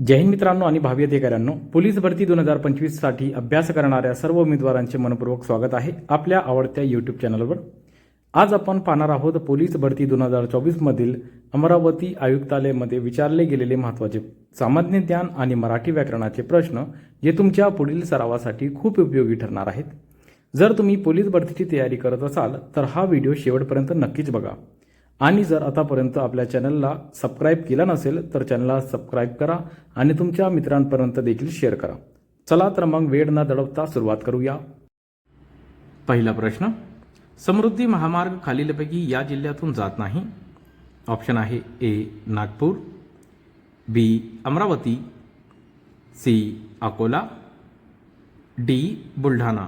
जय हिंद मित्रांनो आणि भावी अधिकाऱ्यांनो पोलीस भरती दोन हजार पंचवीससाठी अभ्यास करणाऱ्या सर्व उमेदवारांचे मनपूर्वक स्वागत आहे आपल्या आवडत्या यूट्यूब चॅनलवर आज आपण पाहणार आहोत पोलीस भरती दोन हजार चोवीसमधील अमरावती आयुक्तालयामध्ये विचारले गेलेले महत्त्वाचे सामान्य ज्ञान आणि मराठी व्याकरणाचे प्रश्न जे तुमच्या पुढील सरावासाठी खूप उपयोगी ठरणार आहेत. जर तुम्ही पोलीस भरतीची तयारी करत असाल तर हा व्हिडिओ शेवटपर्यंत नक्कीच बघा. आणि जर आतापर्यंत आपल्या चॅनलला सबस्क्राईब केला नसेल तर चॅनलला सबस्क्राईब करा आणि तुमच्या मित्रांपर्यंत देखील शेअर करा. चला तर मग वेळ न दडवता सुरुवात करूया. पहिला प्रश्न समृद्धी महामार्ग खालीलपैकी या जिल्ह्यातून जात नाही. ऑप्शन आहे A Nagpur B Amravati C Akola D Buldhana.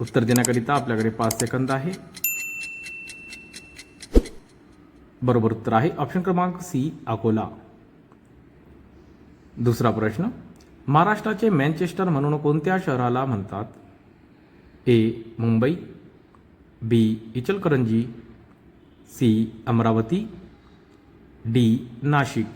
उत्तर देण्याकरिता आपल्याकडे पाच सेकंद आहे. बरोबर उत्तर आहे. ऑप्शन क्रमांक सी अकोला. दुसरा प्रश्न. महाराष्ट्राचे मॅनचेस्टर म्हणून कोणत्या शहराला म्हणतात? A Mumbai. B Ichalkaranji. C Amravati. D Nashik.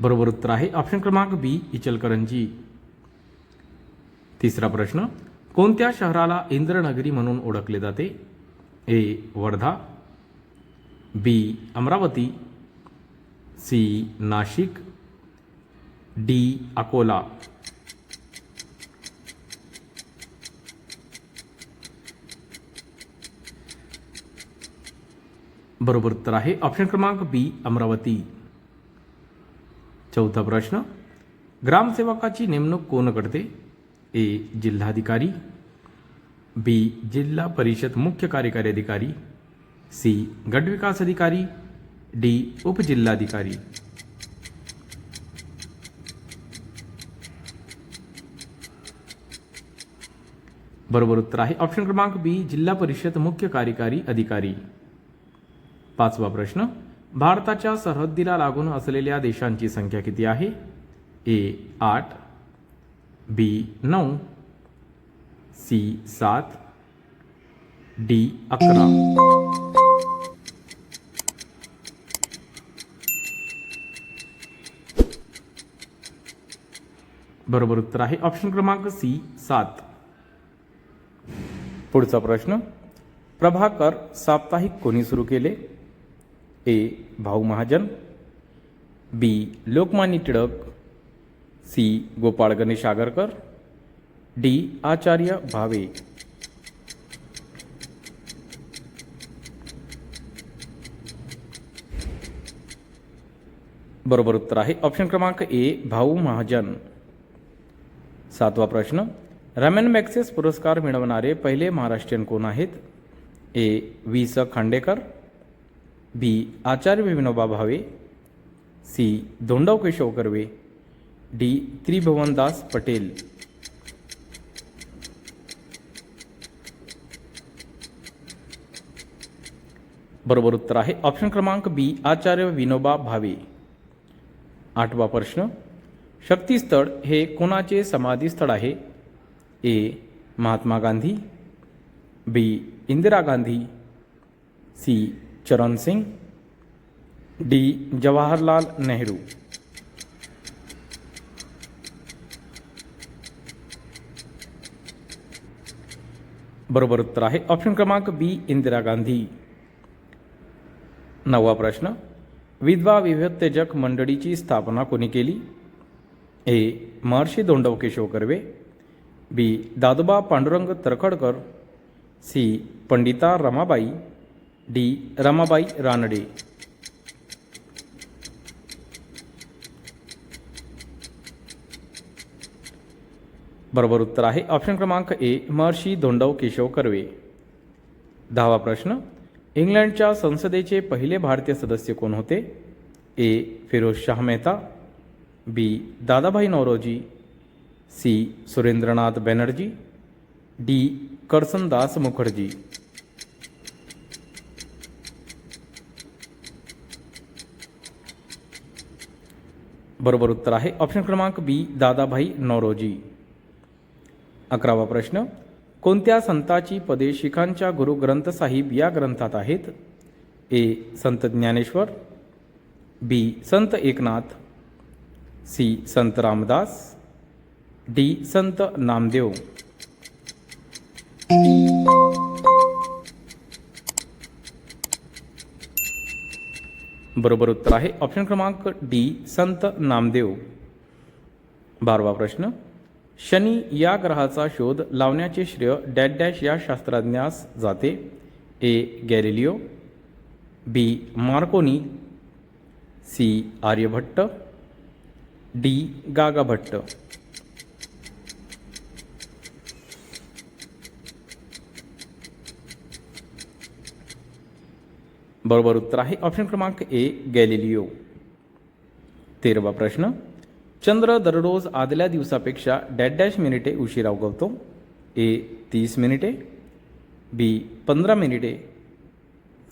बरोबर उत्तर आहे. ऑप्शन क्रमांक बी इचलकरंजी. तिसरा प्रश्न कोणत्या शहराला इंद्रनगरी म्हणून ओळखले जाते? A Wardha B Amravati C Nashik D Akola. बरोबर उत्तर आहे ऑप्शन क्रमांक बी अमरावती. चौथा प्रश्न ग्रामसेवकाची नेमणूक कोण करते? ए जिल्हाधिकारी बी जिल्हा परिषद मुख्य कार्यकारी अधिकारी सी गटविकास अधिकारी डी उपजिल्हाधिकारी। बरोबर उत्तर आहे. ऑप्शन क्रमांक बी जिल्हा परिषद मुख्य कार्यकारी अधिकारी. पाचवा प्रश्न भारताच्या सरहद्दीला लागून असलेल्या देशांची संख्या किती आहे? ए आठ बी नऊ सी सात डी अकरा. बरोबर उत्तर आहे ऑप्शन क्रमांक सी सात. पुढचा प्रश्न. प्रभाकर साप्ताहिक कोणी सुरू केले? A Bhau Mahajan B Lokmanya Tilak C. Gopal Ganesh Agarkar D. Acharya Bhave. बरोबर उत्तर आहे. ऑप्शन क्रमांक ए भाऊ महाजन. सातवा प्रश्न. रमन मॅक्सेस पुरस्कार मिळवणारे पहिले महाराष्ट्रीयन कोण आहेत? A V. स. Khandekar. B Acharya Vinoba Bhave. C Dhondo Keshav Karve. D Tribhuvandas Patel. बरोबर उत्तर आहे. ऑप्शन क्रमांक बी आचार्य विनोबा भावे. आठवा प्रश्न, शक्तीस्थळ हे कोणाचे समाधीस्थळ आहे? A Mahatma Gandhi. B Indira Gandhi. C Charan Singh. D Jawaharlal Nehru. बरोबर उत्तर आहे. ऑप्शन क्रमांक बी इंदिरा गांधी. नववा प्रश्न. विधवा विभत्तेजक मंडळीची स्थापना कोणी केली? A Maharshi Dondav Keshav Karve. B Dadoba Pandurang Tarkhadkar. C Pandita Ramabai. D Ramabai Ranade. बरोबर उत्तर आहे. ऑप्शन क्रमांक ए महर्षी धोंडव केशव कर्वे. दहावा प्रश्न इंग्लंडच्या संसदेचे पहिले भारतीय सदस्य कोण होते? A Feroz Shah Mehta. B Dadabhai Naoroji. C Surendranath Banerjee. D Karsandas Mukherjee. बरोबर उत्तर आहे. ऑप्शन क्रमांक बी दादाभाई नौरोजी. अकरावा प्रश्न. कोणत्या संताची पदे शिखांच्या गुरु ग्रंथ साहिब या ग्रंथात आहेत? ए. संत ज्ञानेश्वर. बी. संत एकनाथ. सी. संत रामदास. डी. संत नामदेव. बरोबर उत्तर आहे. ऑप्शन क्रमांक डी. संत नामदेव. बारवा प्रश्न. शनी या ग्रहाचा शोध लावण्याचे श्रेय डॅट डॅश या शास्त्रज्ञास जाते. A. Galileo B. Marconi. C. Aryabhatta. D. Gagabhatta. बरोबर उत्तर आहे ऑप्शन क्रमांक ए. गॅलिलिओ तेरावा प्रश्न. चंद्र दररोज आदल्या दिवसापेक्षा डॅश डॅश मिनिटे उशिरा उगवतो. ए तीस मिनिटे. बी पंधरा मिनिटे.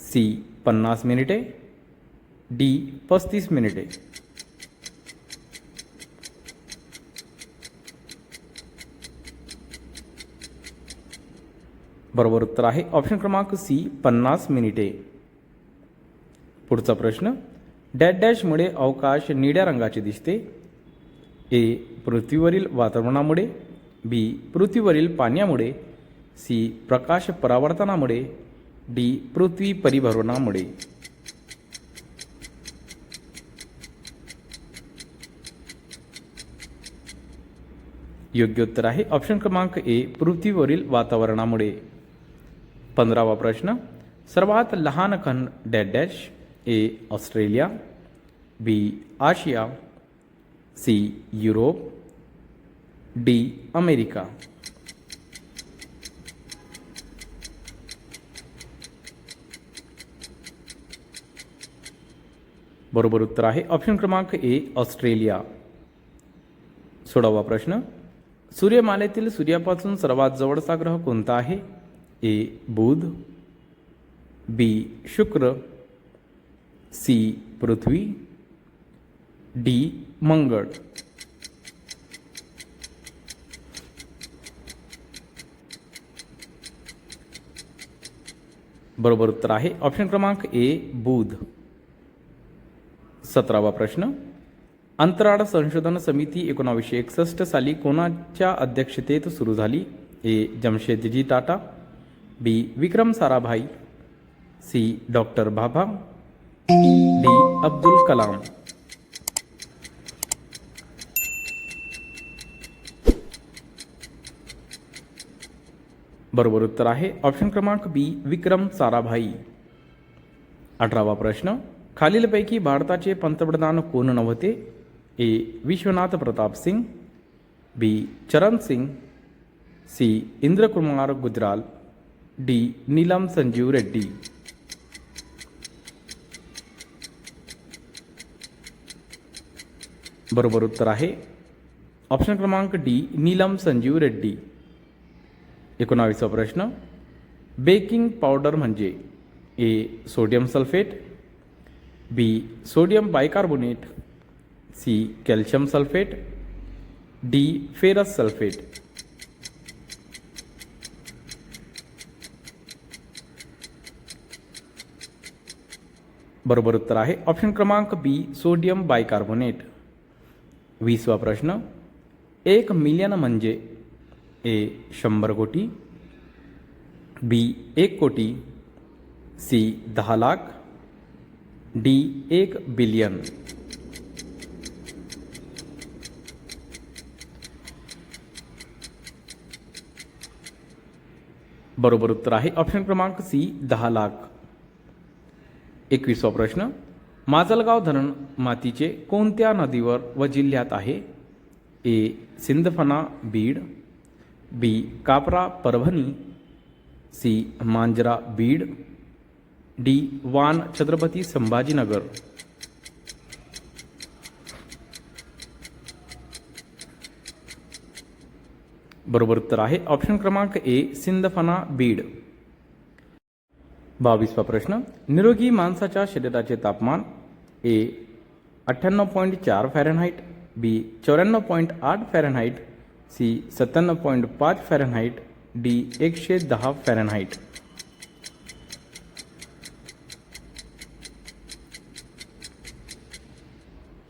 सी पन्नास मिनिटे. डी पस्तीस मिनिटे. बरोबर उत्तर आहे ऑप्शन क्रमांक सी पन्नास मिनिटे. पुढचा प्रश्न. डॅश डॅशमुळे अवकाश निळ्या रंगाचे दिसते. ए पृथ्वीवरील वातावरणामुळे बी पृथ्वीवरील पाण्यामुळे सी प्रकाश परावर्तनामुळे डी पृथ्वी परिभ्रमणामुळे योग्य उत्तर आहे ऑप्शन क्रमांक ए पृथ्वीवरील वातावरणामुळे. पंधरावा प्रश्न सर्वात लहान खंड dash dash A Australia B Asia C Europe. D America. बरोबर उत्तर आहे. ऑप्शन क्रमांक ए ऑस्ट्रेलिया. सोडावा प्रश्न. सूर्यमालेतील सूर्यापासून सर्वात जवळचा ग्रह कोणता आहे? A Budh. B Shukra. C Prithvi. D Mangal. बरोबर उत्तर आहे. ऑप्शन क्रमांक ए बुध. सतरावा प्रश्न. अंतराळ संशोधन समिती एकोणावीसशे एकसष्ट साली कोणाच्या अध्यक्षतेत सुरू झाली? A Jamshedji Tata. B Vikram Sarabhai. C doctor Bhabha D Abdul Kalam. बरोबर उत्तर आहे. ऑप्शन क्रमांक बी विक्रम साराभाई. अठरावा प्रश्न. खालीलपैकी भारताचे पंतप्रधान कोण नव्हते? ए Vishwanath Pratap Singh. B Charan Singh. C Indrakumar Gujral. D Neelam Sanjeeva Reddy. बरोबर उत्तर आहे. ऑप्शन क्रमांक डी नीलम संजीव रेड्डी. एकोणावीसवा प्रश्न. बेकिंग पावडर म्हणजे A sodium sulphate B sodium bicarbonate C calcium sulphate D ferrous sulphate. बरोबर उत्तर आहे. ऑप्शन क्रमांक बी सोडियम बायकार्बोनेट. वीसवा प्रश्न. एक मिलियन म्हणजे ए शंभर कोटी. बी एक कोटी. सी दहा लाख. डी एक बिलियन. बरोबर उत्तर आहे. ऑप्शन क्रमांक सी दहा लाख. एकवीसवा प्रश्न. माजलगाव धरण मातीचे कोणत्या नदीवर व जिल्ह्यात आहे? A Sindphana Beed. B Kapra Parbhani. C. Manjara Beed D. Wan Chhatrapati Sambhajinagar. बरोबर उत्तर आहे ऑप्शन क्रमांक ए सिंदफना बीड. बावीसवा प्रश्न निरोगी माणसाच्या शरीराचे तापमान ए. अठ्ठ्याण्णव पॉईंट चार फॅरनहाईट बी. चौऱ्याण्णव पॉईंट आठ फॅरनहाईट सी. सत्त्याण्णव पॉईंट पाच फॅरनहाईट डी एकशे दहा फॅरनहाईट.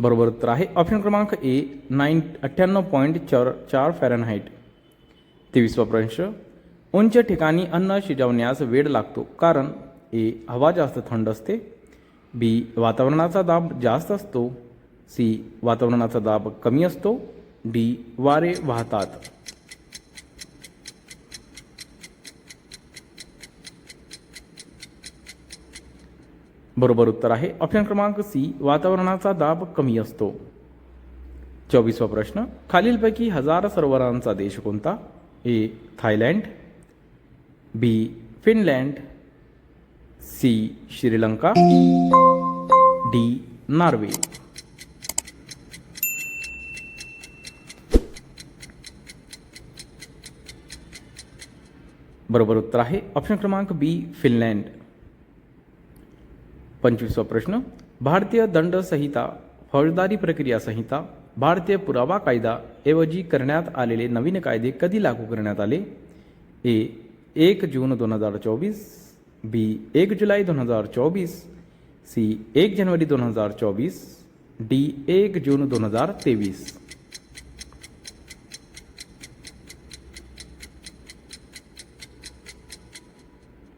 बरोबर उत्तर आहे ऑप्शन क्रमांक ए नाईन अठ्ठ्याण्णव पॉईंट चार चार फॅरनहाईट. तेवीसवा प्रश्न उंच ठिकाणी अन्न शिजवण्यास वेळ लागतो कारण ए हवा जास्त थंड असते बी वातावरणाचा दाब जास्त असतो सी वातावरणाचा दाब कमी असतो डी वारे वाहतात. बरोबर उत्तर आहे. ऑप्शन क्रमांक सी वातावरणाचा दाब कमी असतो. चोवीसवा प्रश्न खालीलपैकी हजार सरोवरांचा देश कोणता? A Thailand B Finland C Sri Lanka D Norway. बरोबर उत्तर आहे. ऑप्शन क्रमांक बी फिनलँड. पंचवीसवा प्रश्न. भारतीय दंड संहिता फौजदारी प्रक्रिया संहिता भारतीय पुरावा कायदा ऐवजी करण्यात आलेले नवीन कायदे कधी लागू करण्यात आले? ए एक जून दोन हजार चोवीस. बी एक जुलै दोन हजार चोवीस. सी एक जानेवारी दोन हजार चोवीस. डी एक जून दोन हजार तेवीस.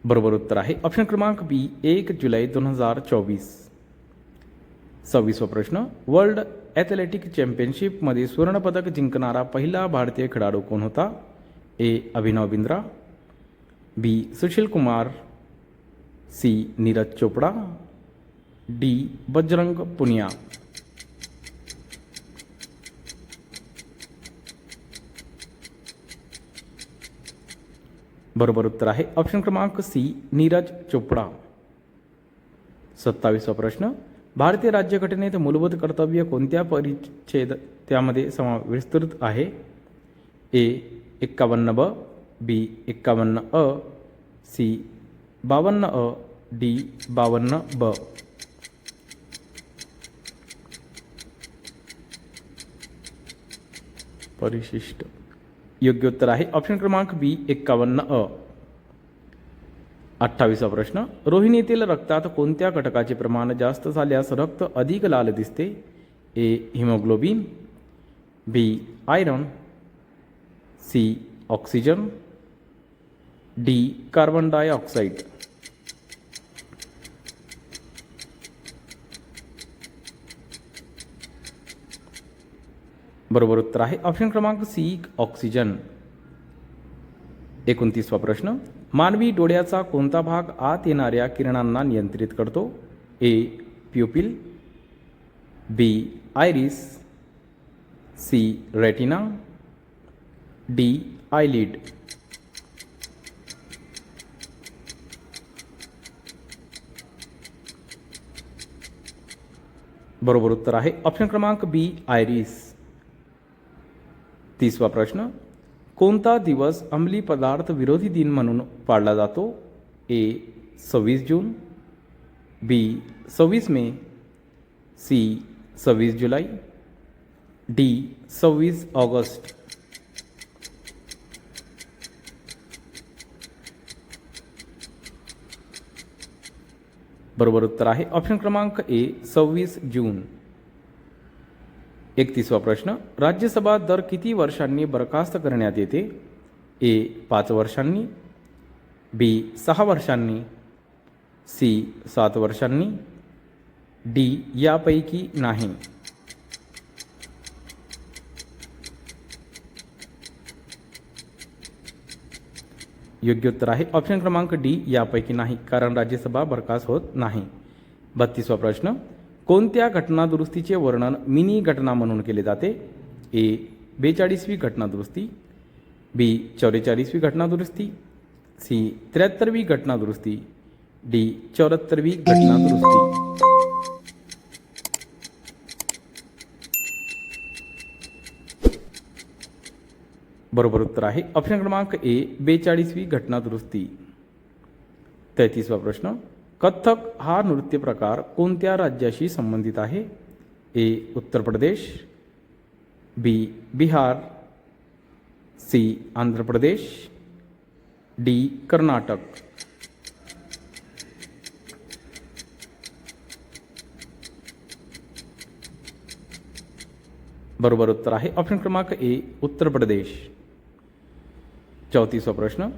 बरोबर उत्तर आहे. ऑप्शन क्रमांक बी एक जुलै दोन हजार चोवीस. सव्वीसवा प्रश्न वर्ल्ड ॲथलेटिक चॅम्पियनशिपमध्ये सुवर्णपदक जिंकणारा पहिला भारतीय खेळाडू कोण होता? A Abhinav Bindra. B Sushil Kumar. C Neeraj Chopra. D Bajrang Punia. बरोबर उत्तर आहे. ऑप्शन क्रमांक सी नीरज चोपडा. सत्तावीसवा प्रश्न. भारतीय राज्यघटनेत मूलभूत कर्तव्य कोणत्या परिच्छेद त्यामध्ये समा विस्तृत आहे? ए एक्कावन्न ब बी एक्कावन्न अ सी बावन्न अ डी बावन्न ब. परिशिष्ट. योग्य उत्तर आहे. ऑप्शन क्रमांक बी एक्कावन्न अ. अठ्ठावीसा प्रश्न. रोहिणीतील रक्तात कोणत्या घटकाचे प्रमाण जास्त झाल्यास रक्त अधिक लाल दिसते? A haemoglobin. B iron. C oxygen. D carbon dioxide. बरोबर उत्तर आहे. ऑप्शन क्रमांक सी ऑक्सिजन एकोणतीसवा प्रश्न. मानवी डोळ्याचा कोणता भाग आत येणाऱ्या किरणांना नियंत्रित करतो? A pupil B iris C retina D eyelid बरोबर उत्तर आहे. ऑप्शन क्रमांक बी आयरिस तिसवा प्रश्न, कोणता दिवस अंमली पदार्थ विरोधी दिन म्हणून पाळला जातो? ए, सव्वीस जून, बी, सव्वीस मे, सी, सव्वीस जुलै, डी, सव्वीस ऑगस्ट. बरोबर उत्तर आहे ऑप्शन क्रमांक ए, सव्वीस जून. एकतीसवा प्रश्न राज्यसभा दर किती वर्षांनी बरखास्त करण्यात येते? ए पाच वर्षांनी बी सहा वर्षांनी सी सात वर्षांनी डी यापैकी नाही. योग्य उत्तर आहे ऑप्शन क्रमांक डी यापैकी नाही कारण राज्यसभा बरखास्त होत नाही. बत्तीसवा प्रश्न कोणत्या घटनादुरुस्तीचे वर्णन मिनी घटना म्हणून केले जाते? ए बेचाळीसवी घटनादुरुस्ती बी चौवेचाळीसवी घटना दुरुस्ती सी त्र्याहत्तरवी घटनादुरुस्ती डी चौऱ्याहत्तरवी घटना दुरुस्ती बरोबर उत्तर आहे. ऑप्शन क्रमांक ए बेचाळीसवी घटना दुरुस्ती तेहतीसवा प्रश्न. कथ्थक हा नृत्य प्रकार कोणत्या राज्याशी संबंधित आहे? A Uttar Pradesh B Bihar C Andhra Pradesh D Karnataka. बरोबर उत्तर आहे. ऑप्शन क्रमांक ए उत्तर प्रदेश. चौतीसवा प्रश्न.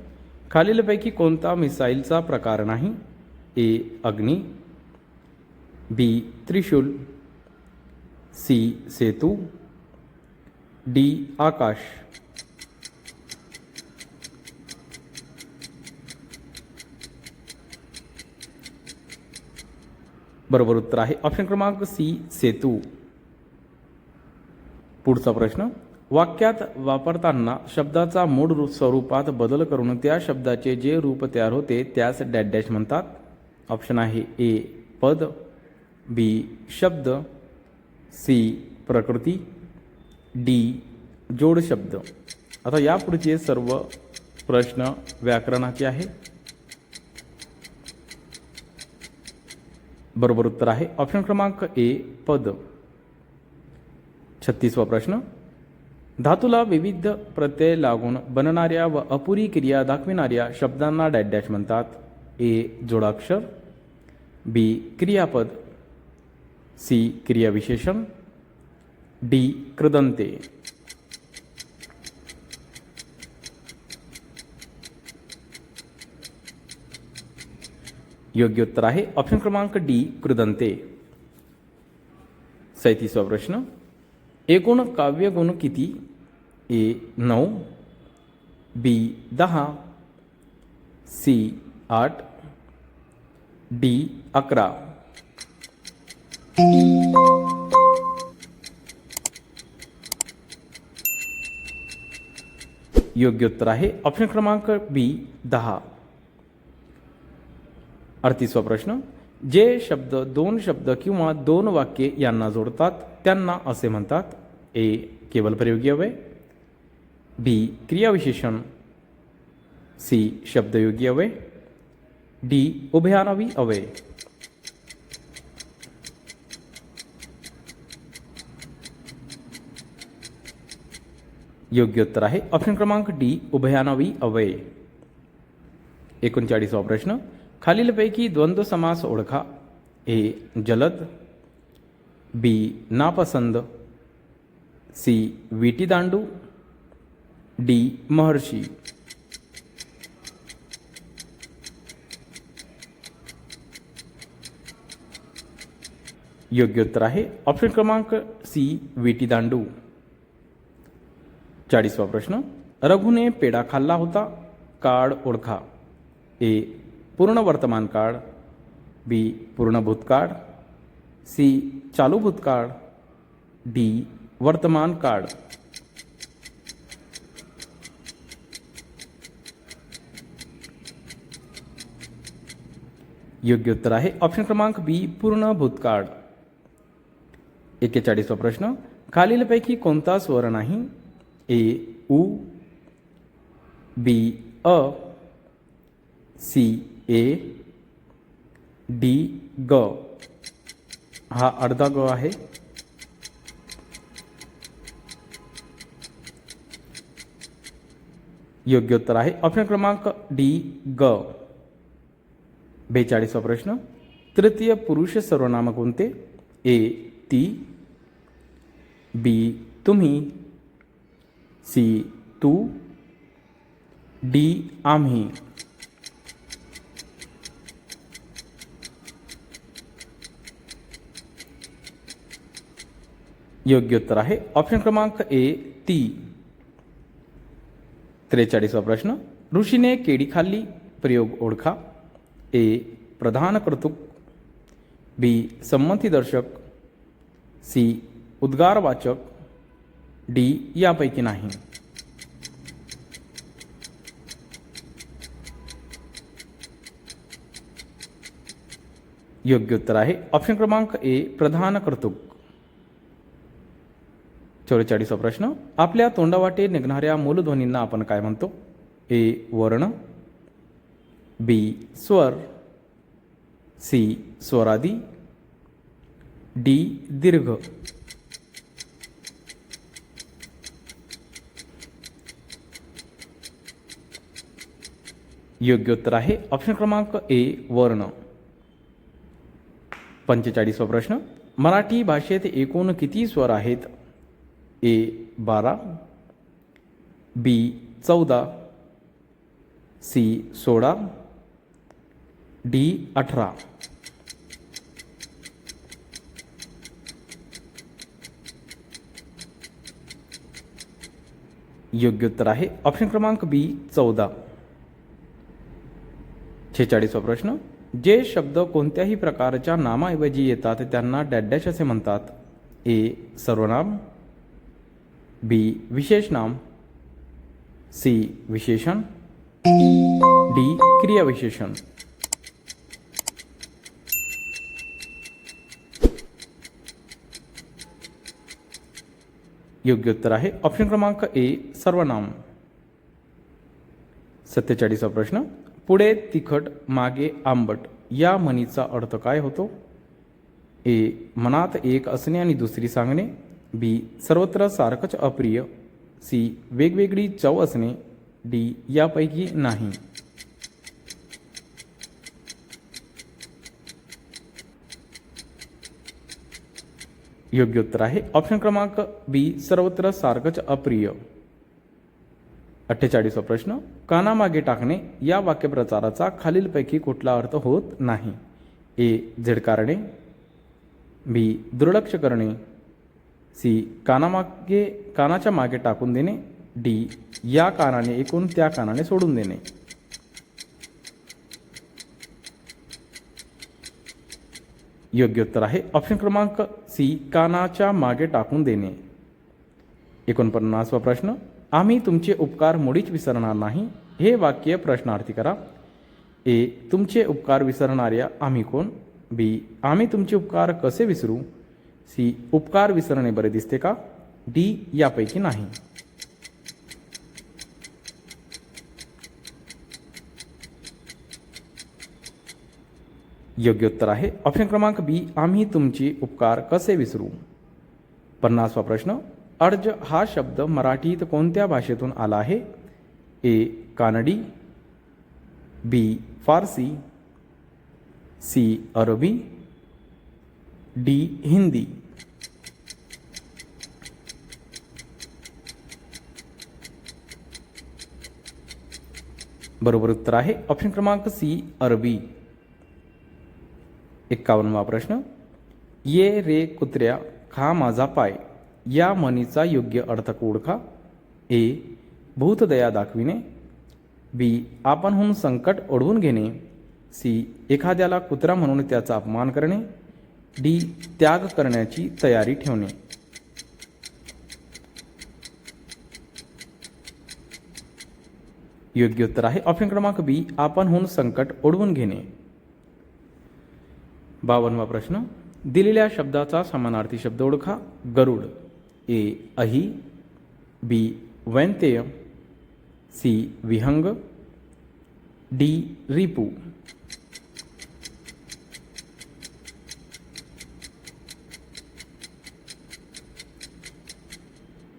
खालीलपैकी कोणता मिसाईलचा प्रकार नाही? ए अग्नी बी त्रिशूल सी सेतू डी आकाश। बरोबर उत्तर आहे. ऑप्शन क्रमांक सी सेतू. पुढचा प्रश्न वाक्यात वापरताना शब्दाचा मूळ रूप स्वरूपात बदल करून त्या शब्दाचे जे रूप तयार होते त्यास डॅश डॅश म्हणतात. ऑप्शन आहे ए पद बी शब्द सी प्रकृती डी जोड शब्द. आता यापुढचे सर्व प्रश्न व्याकरणाचे आहे. बरोबर उत्तर आहे. ऑप्शन क्रमांक ए पद. छत्तीसवा प्रश्न. धातूला विविध प्रत्यय लागून बनणाऱ्या व अपुरी क्रिया दाखविणाऱ्या शब्दांना डॅश म्हणतात. ए जोडाक्षर बी क्रियापद सी क्रियाविशेषण डी कृदंते योग्य उत्तर आहे. ऑप्शन क्रमांक डी कृदंते सैतीसवा प्रश्न. एकूण काव्यगुण किती? ए नऊ बी दहा सी आठ डी अकरा। योग्य उत्तर आहे. ऑप्शन क्रमांक बी दहा. अडतीसवा प्रश्न. जे शब्द, दोन शब्द किंवा दोन वाक्ये यांना जोडतात, त्यांना असे म्हणतात, ए, केवल प्रयोगी अवय बी, क्रियाविशेषण. सी, शब्दयोगी अवय डी उभयानवी अवय योग्य उत्तर आहे. ऑप्शन क्रमांक डी उभयानवी अवय एकोणचाळीसवा प्रश्न. खालीलपैकी द्वंद्व समास ओळखा. ए जलद. बी नापसंद. सी विटी दांडू डी महर्षी. योग्य उत्तर आहे ऑप्शन क्रमांक सी विटी दांडू. चाळीसवा प्रश्न. रघुने पेढा खाल्ला होता, काळ ओळखा. ए, पूर्ण वर्तमान काळ. बी पूर्ण भूतकाळ. सी चालू भूतकाळ. डी वर्तमान काळ. योग्य उत्तर आहे ऑप्शन क्रमांक बी पूर्ण भूतकाळ. एक्केचाळीसवा प्रश्न. खालीलपैकी कोणता स्वर नाही? ए उ be a C A D ग. हा अर्धा ग आहे. योग्य उत्तर आहे. ऑप्शन क्रमांक डी ग. बेचाळीसवा प्रश्न. तृतीय पुरुष सर्वनाम कोणते? ए ती, बी, तुम्ही, सी, तू, डी, आम्ही. योग्य उत्तर आहे. ऑप्शन क्रमांक ए, ती. त्रेचाळीसवा प्रश्न. ऋषीने केडी खाल्ली, प्रयोग ओळखा. ए, प्रधान कर्तुक. बी संमतीदर्शक सी. उद्गारवाचक डी. यापैकी नाही. योग्य उत्तर आहे. ऑप्शन क्रमांक ए प्रधान कर्तुक. चौवेचाळीसा प्रश्न. आपल्या तोंडावाटे निघणाऱ्या मूलध्वनींना आपण काय म्हणतो? ए वर्ण बी स्वर सी स्वरादी डी दीर्घ. योग्य उत्तर आहे. ऑप्शन क्रमांक ए वर्ण. पंचेचाळीसवा प्रश्न. मराठी भाषेत एकूण किती स्वर आहेत? ए बारा. बी चौदा. सी सोळा. डी अठरा. योग्य उत्तर आहे. ऑप्शन क्रमांक बी चौदा. छेचाळीसवा प्रश्न. जे शब्द कोणत्याही प्रकारच्या नामाऐवजी येतात त्यांना डॅडॅश असे म्हणतात. ए सर्वनाम. बी विशेष नाम. सी विशेषण. डी क्रियाविशेषण. योग्य उत्तर आहे. ऑप्शन क्रमांक ए सर्वनाम. सत्तेचाळीसा प्रश्न. पुढे तिखट मागे आंबट या म्हणीचा अर्थ काय होतो? ए मनात एक असणे आणि दुसरी सांगणे. बी सर्वत्र सारखंच अप्रिय. सी वेगवेगळी चव असणे. डी यापैकी नाही. योग्य उत्तर आहे. ऑप्शन क्रमांक बी सर्वत्र सारखंच अप्रिय. अठ्ठेचाळीसवा प्रश्न कानामागे टाकणे या वाक्यप्रचाराचा खालीलपैकी कुठला अर्थ होत नाही? ए झिडकारणे बी दुर्लक्ष करणे. सी कानामागे कानाच्या मागे टाकून देणे. डी या कानाने एकूण त्या कानाने सोडून देणे. योग्य उत्तर आहे. ऑप्शन क्रमांक सी कानाच्या मागे टाकून देणे. एकोणपन्नासवा प्रश्न आम्ही तुमचे उपकार मुळीच विसरणार नाही हे वाक्य प्रश्नार्थी करा. ए तुमचे उपकार विसरणाऱ्या आम्ही कोण? बी आम्ही तुमचे उपकार कसे विसरू? सी उपकार विसरणे बरे दिसते का? डी यापैकी नाही. योग्य उत्तर आहे. ऑप्शन क्रमांक बी आम्ही तुमची उपकार कसे विसरू? पन्नासवा प्रश्न अर्ज हा शब्द मराठीत कोणत्या भाषेतून आला आहे? A Kanadi. B Farsi. C Arabi. D Hindi. बरोबर उत्तर आहे. ऑप्शन क्रमांक सी अरबी. एक्कावन्नवा प्रश्न. ये रे कुत्र्या खा माझा पाय. या म्हणीचा योग्य अर्थ ओळखा. ए. भूतदया दाखविणे. बी. आपणहून संकट ओढवून घेणे. सी. एखाद्याला कुत्रा म्हणून त्याचा अपमान करणे. डी. त्याग करण्याची तयारी ठेवणे. योग्य उत्तर आहे ऑप्शन क्रमांक बी. आपणहून संकट ओढवून घेणे. बावनवा प्रश्न. दिलेल्या शब्दाचा समानार्थी शब्द ओळखा. गरुड. ए अही. बी वैंतेय. सी विहंग. डी रिपू.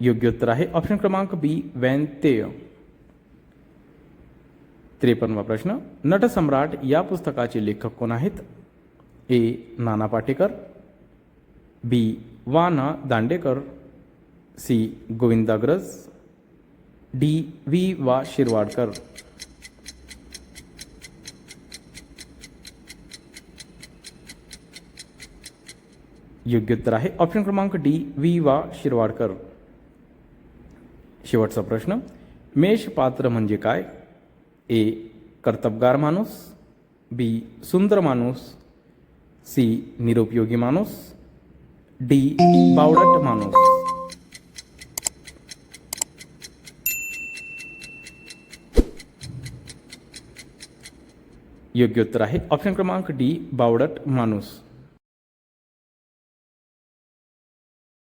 योग्य उत्तर आहे. ऑप्शन क्रमांक बी वैंतेय. त्रेपन्नवा प्रश्न. नटसम्राट या पुस्तकाचे लेखक कोण आहेत? ए नाना पाटेकर, बी वा ना Dandekar, C Govindagraj D we वा शिरवाडकर. योग्य उत्तर आहे ऑप्शन क्रमांक डी वी वा शिरवाडकर. शेवटचा प्रश्न, मेष पात्र म्हणजे काय? ए कर्तबगार माणूस, बी सुंदर माणूस सी निरुपयोगी माणूस. डी बावडट माणूस. योग्य उत्तर आहे. ऑप्शन क्रमांक डी बावडट माणूस.